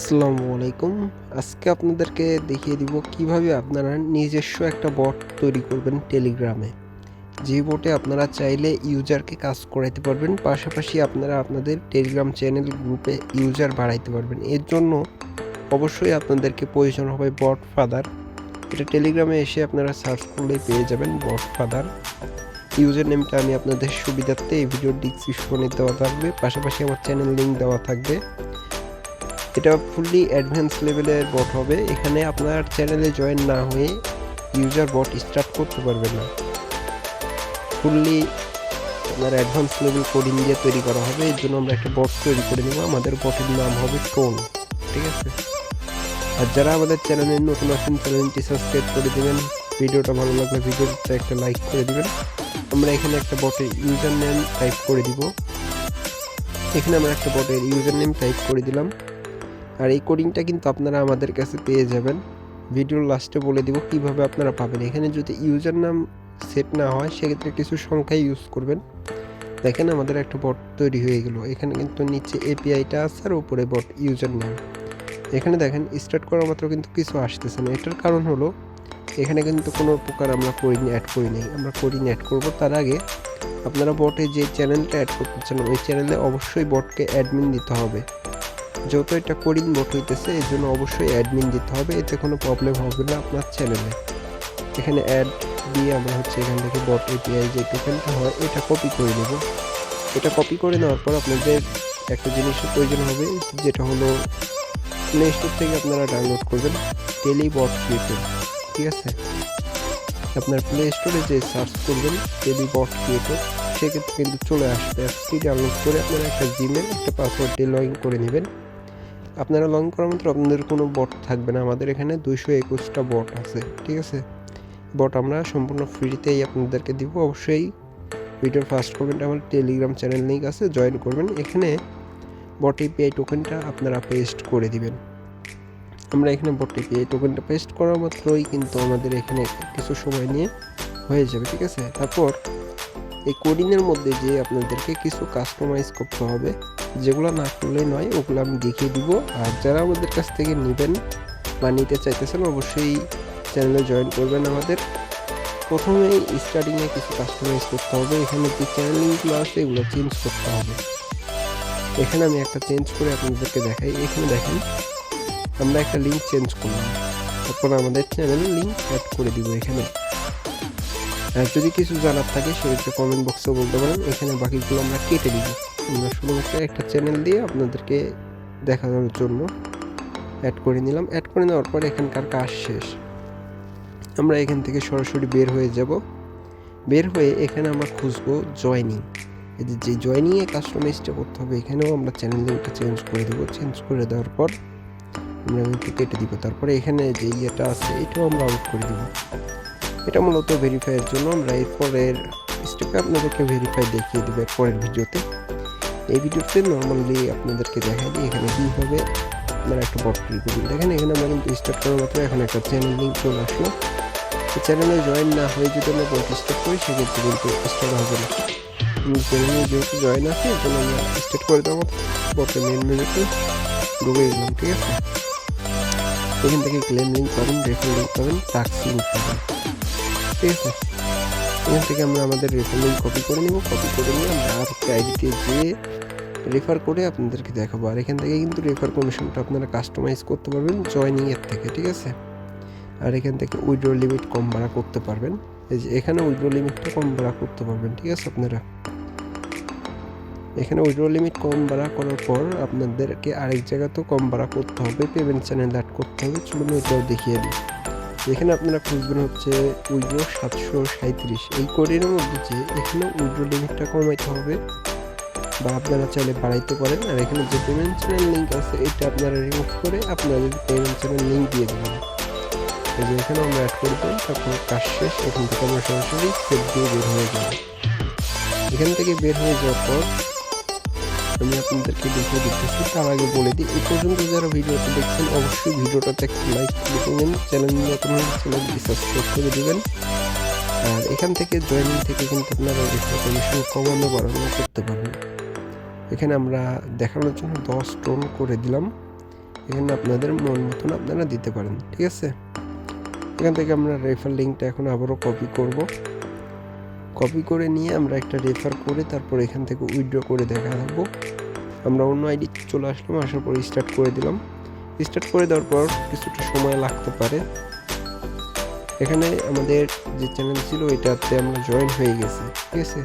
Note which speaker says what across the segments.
Speaker 1: আসসালামু আলাইকুম। আজকে আপনাদেরকে দেখিয়ে দিব কীভাবে আপনারা নিজস্ব একটা বট তৈরি করবেন টেলিগ্রামে যে বটে আপনারা চাইলে ইউজারকে কাজ করাইতে পারবেন, পাশাপাশি আপনারা আপনাদের টেলিগ্রাম চ্যানেল গ্রুপে ইউজার বাড়াইতে পারবেন। এর জন্য অবশ্যই আপনাদেরকে প্রয়োজন হবে বট ফাদার এটা টেলিগ্রামে এসে আপনারা সার্চ করলে পেয়ে যাবেন বট ফাদার ইউজার নেমটা আমি আপনাদের সুবিধার্থে এই ভিডিওর ডিসক্রিপশনে দেওয়া থাকবে, পাশাপাশি আমার চ্যানেল লিঙ্ক দেওয়া থাকবে। এটা ফুললি অ্যাডভান্স লেভেলের বট হবে। এখানে আপনার চ্যানেলে জয়েন না হয়ে ইউজার বট স্টার্ট করতে পারবেন না। ফুললি আপনার অ্যাডভান্স লেভেল কোডিং দিয়ে তৈরি করা হবে। এর জন্য আমরা একটা বট তৈরি করে নেব। আমাদের বটের নাম হবে টোন ঠিক আছে? আর যারা আমাদের চ্যানেলে নতুন আছেন চ্যানেলটি সাবস্ক্রাইব করে দেবেন। ভিডিওটা ভালো লাগলে ভিডিওটা একটা লাইক করে দিবেন। আমরা এখানে একটা বটের ইউজার নেম টাইপ করে দিব। এখানে আমরা একটা বটের ইউজার নেম টাইপ করে দিলাম। আর এই কোডিংটা কিন্তু আপনারা আমাদের কাছে পেয়ে যাবেন। ভিডিওর লাস্টে বলে দিব কীভাবে আপনারা পাবেন। এখানে যদি ইউজার নাম সেট না হয়, সেক্ষেত্রে কিছু সংখ্যা ইউজ করবেন। দেখেন আমাদের একটা বট তৈরি হয়ে গেল। এখানে কিন্তু নিচে এপিআইটা আছে আর উপরে বট ইউজার নেম এখানে দেখেন স্টার্ট করার মাত্র কিন্তু কিছু আসতেছে না। এটার কারণ হলো, এখানে কিন্তু কোনো প্রকার আমরা কোডিং অ্যাড করি নাই। আমরা কোডিং অ্যাড করব তার আগে আপনারা বটে যে চ্যানেলটা অ্যাড করতে চান, ওই চ্যানেলে অবশ্যই বটকে অ্যাডমিন দিতে হবে। যেহেতু এটা কোডিং বট হইতেছে এর জন্য অবশ্যই অ্যাডমিন দিতে হবে, এতে কোনো প্রবলেম হবে না আপনার চ্যানেলে এখানে অ্যাড দিয়ে আমরা হচ্ছে এখান থেকে বট এপিআই যে টোকেনটা হয়, এটা কপি করে নেব। এটা কপি করে নেওয়ার পর আপনাদের একটা জিনিসের প্রয়োজন হবে, যেটা হলো প্লে স্টোর থেকে আপনারা ডাউনলোড করবেন টেলি বট ক্রিয়েটর ঠিক আছে? আপনার প্লে স্টোরে যে সার্চ করবেন টেলি বট ক্রিয়েটর সেক্ষেত্রে কিন্তু চলে আসবে। অ্যাপসটি ডাউনলোড করে আপনারা একটা জিমেল একটা পাসওয়ার্ড দিয়ে লগ ইন করে নেবেন। আপনারা লং করার মাত্র আপনাদের কোনো বট থাকবে না। আমাদের এখানে দুইশো একুশটা বট আছে, ঠিক আছে? বট আমরা সম্পূর্ণ ফ্রিতেই আপনাদেরকে দিব। অবশ্যই ভিডিওর ফার্স্ট কমেন্টে আমার টেলিগ্রাম চ্যানেল লিঙ্ক আছে জয়েন করবেন। এখানে বট এপিআই টোকেনটা আপনারা পেস্ট করে দিবেন। আমরা এখানে বট এপিআই টোকেনটা পেস্ট করা মাত্রই কিন্তু আমাদের এখানে কিছু সময় নিয়ে হয়ে যাবে, ঠিক আছে? তারপর এই কোডিংয়ের মধ্যে যে আপনাদেরকে কিছু কাস্টমাইজ করতে হবে। যেগুলো না করলে নয়, ওগুলো আমি দেখিয়ে দিব। আর যারা আমাদের কাছ থেকে নেবেন বা নিতে চাইতেছেন, অবশ্যই চ্যানেলে জয়েন করবেন আমাদের। প্রথমেই স্টার্টিংয়ে কিছু কাস্টমাইজ করতে হবে। এখানে যে চ্যানেল লিঙ্কগুলো আছে, এগুলো চেঞ্জ করতে হবে। এখানে আমি একটা চেঞ্জ করে আপনাদেরকে দেখাই। এখানে দেখেন, আমরা একটা লিঙ্ক চেঞ্জ করলাম। তারপর আমাদের চ্যানেল লিঙ্ক অ্যাড করে দিব এখানে। যদি কিছু জানার থাকে, সেক্ষেত্রে কমেন্ট বক্সে বলতে পারেন। এখানে বাকিগুলো আমরা কেটে দিব। আমরা শুধুমাত্র একটা চ্যানেল দিয়ে আপনাদেরকে দেখানোর জন্য অ্যাড করে নিলাম। অ্যাড করে নেওয়ার পর এখানকার কাজ শেষ। আমরা এখান থেকে সরাসরি বের হয়ে যাব। বের হয়ে এখানে আমরা খুঁজবো জয়নিং এই যে যে জয়নিংয়ে কাস্টমাইজটা করতে হবে, এখানেও আমরা চ্যানেল লিঙ্কটা চেঞ্জ করে দেবো। চেঞ্জ করে দেওয়ার পর আমরা কেটে দিব। তারপরে এখানে যে ইয়েটা আছে, এটাও আমরা আউট করে দিব। এটা মূলত ভেরিফাইয়ের জন্য আমরা এরপরের স্টেপে আপনাদেরকে ভেরিফাই দেখিয়ে দেবো পরের ভিডিওতে। এই ভিডিওতে নর্মালি আপনাদেরকে দেখাই দিই এখানে কীভাবে আপনারা একটা বট তৈরি করবেন। দেখেন, এখানে আমরা কিন্তু স্টার্ট করার মাত্র এখন একটা চ্যানেল লিঙ্ক চলে আসলো। চ্যানেলে জয়েন না হয়ে যদি আমরা বট স্টার্ট করি, সেক্ষেত্রে কিন্তু স্টার্ট হবে না। চ্যানেলে যেহেতু জয়েন আছে এর জন্য আমরা স্টার্ট করে দেবো বটের মেন মেনুতে ঢুকে গেলাম ঠিক আছে? এখান থেকে ক্লেম লিঙ্ক পাবেন রেফার লিঙ্ক পাবেন টাক্স লিঙ্ক পাবেন। ঠিক আছে এখান থেকে আমরা আমাদের রেফার লিঙ্ক কপি করে নিব। কপি করে নিয়ে আমরা আর একটা আইডিতে যেয়ে রেফার করে আপনাদেরকে দেখাবো। আর এখান থেকে কিন্তু রেফার কমিশনটা আপনারা কাস্টমাইজ করতে পারবেন জয়নিং এর থেকে, ঠিক আছে? আর এখান থেকে উইড্রো লিমিট কম বাড়া করতে পারবেন। এই যে এখানে উইড্রো লিমিটটা কম বাড়া করতে পারবেন, ঠিক আছে আপনারা? এখানে উইড্রো লিমিট কম বাড়া করার পর আপনাদেরকে আরেক জায়গাতেও কম বাড়া করতে হবে। পেমেন্ট চ্যানেল অ্যাড করতে হবে। চলুন এটাও দেখিয়ে দিই। এখানে আপনারা খুঁজবেন হচ্ছে উইড্রো সাতশো সাঁত্রিশ এই কোডের মধ্যে যে এখানে উইড্রো লিমিটটা কমাইতে হবে বা আপনারা চাইলে বাড়াইতে পারেন। আর এখানে যে পেমেন্ট চ্যানেল লিঙ্ক আছে, এটা আপনারা রিমুভ করে আপনাদের পেমেন্ট চ্যানেল লিঙ্ক দিয়ে দেবেন এই যে এখানে আমরা অ্যাড করে দেবো তারপর কাজ শেষ। এখান থেকে আমরা সরাসরি সেট দিয়ে বের হয়ে যাব। এখান থেকে বের হয়ে যাওয়ার পর আমি আপনাদেরকে দেখিয়ে দিতেছি, তার আগে বলে দিই, এই পর্যন্ত যারা ভিডিওটা দেখছেন, অবশ্যই ভিডিওটাতে একটা লাইক করে দেবেন চ্যানেল সাবস্ক্রাইব করে দেবেন। আর এখান থেকে জয়েনিং থেকে কিন্তু আপনারা কমিশন কমানো, বাড়ানো করতে পারবেন। এখানে আমরা দেখানোর জন্য দশ টোন করে দিলাম। এখানে আপনাদের মন মতন আপনারা দিতে পারেন, ঠিক আছে? এখান থেকে আমরা রেফার লিঙ্কটা এখন আবারও কপি করব। কপি করে নিয়ে আমরা একটা রেফার করে তারপর এখান থেকে উইথড্র করে দেখা দেবো আমরা অন্য আইডি চলে আসলাম, আসার পর স্টার্ট করে দিলাম। স্টার্ট করে দেওয়ার পর কিছুটা সময় লাগতে পারে। এখানে আমাদের যে চ্যানেল ছিল, এটাতে আমরা জয়েন হয়ে গেছি, ঠিক আছে?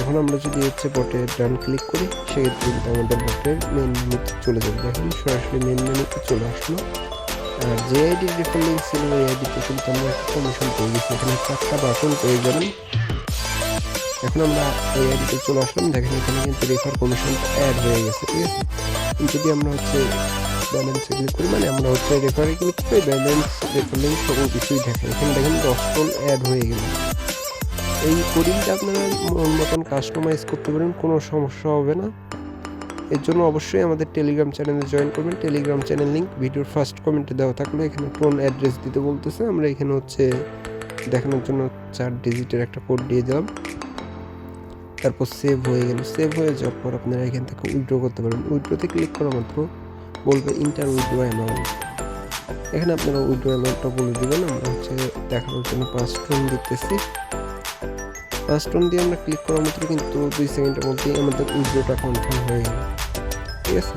Speaker 1: এখন আমরা যদি হচ্ছে বটে ডান ক্লিক করি, সেক্ষেত্রে কিন্তু আমাদের বটের মেন মেনুতে চলে যাবে। দেখুন, সরাসরি মেন মেনুতে চলে আসলো। আর যে আইডির রেফার লিঙ্ক ছিল, ওই আইডিতে কিন্তু আমরা একটা কমিশন পেয়ে গেছি। এখানে চারটা বাটন পেয়ে যাবেন এখন আমরা এই আইডিতে চলে আসলাম। দেখেন এখানে কিন্তু রেফার কমিশনটা অ্যাড হয়ে গেছে, ঠিক আছে? যদি আমরা হচ্ছে ব্যালেন্সে ক্লিক করি মানে আমরা হচ্ছে রেফারে ক্লিক করে ব্যালেন্স লিঙ্ক সকল কিছুই দেখে এখানে দেখেন দশ টন অ্যাড হয়ে গেল। এই কোডিংটা আপনারা মন মতন কাস্টমাইজ করতে পারেন, কোনো সমস্যা হবে না। এর জন্য অবশ্যই আমাদের টেলিগ্রাম চ্যানেলে জয়েন করবেন। টেলিগ্রাম চ্যানেল লিঙ্ক ভিডিওর ফার্স্ট কমেন্টে দেওয়া থাকলে। এখানে টোন অ্যাড্রেস দিতে বলতেছে। আমরা এখানে হচ্ছে দেখানোর জন্য চার ডিজিটের একটা কোড দিয়ে দিলাম। তারপর সেভ হয়ে গেল। সেভ হয়ে যাওয়ার পর আপনারা এখান থেকে উইথড্র করতে পারেন উইড্রোতে ক্লিক করা মাত্র বলবে ইন্টার উইথড্র অ্যামাউন্ট এখানে আপনারা উইড্রো অ্যামাউন্টটা বলে দেবেন। আমরা হচ্ছে দেখানোর জন্য পাঁচ টোন দিতেছি। পাঁচ টোন দিয়ে আমরা ক্লিক করার মাত্র কিন্তু দুই সেকেন্ডের মধ্যেই আমাদের উইথড্রোটা কনফার্ম হয়ে গেল। ঠিক আছে?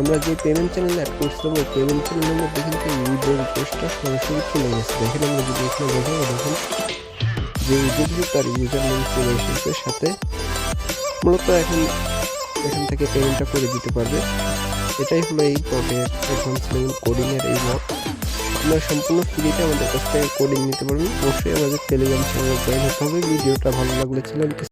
Speaker 1: আমরা যে পেমেন্ট চ্যানেল অ্যাড করছিলাম, ওই পেমেন্ট চ্যানেলের মধ্যে কিন্তু উইড্রো রিকোয়েস্টটা সরাসরি চলে গেছে। দেখেন আমরা যদি এখানে দেখে, দেখেন। যে উইথড্র তার ইউজার নেম চলে এসেছে সাথে, মূলত এখন এখান থেকে পেমেন্টটা করে দিতে পারবে। এটাই হলো এই বটের অ্যাডভান্স লেভেল কোডিংয়ের এই বট আপনারা সম্পূর্ণ ফ্রিতে আমাদের কাছ থেকে কোডিং নিতে পারবেন অবশ্যই আমাদের টেলিগ্রাম চ্যানেলে জয়েন হতে হবে। ভিডিওটা ভালো লাগলে চ্যানেলটি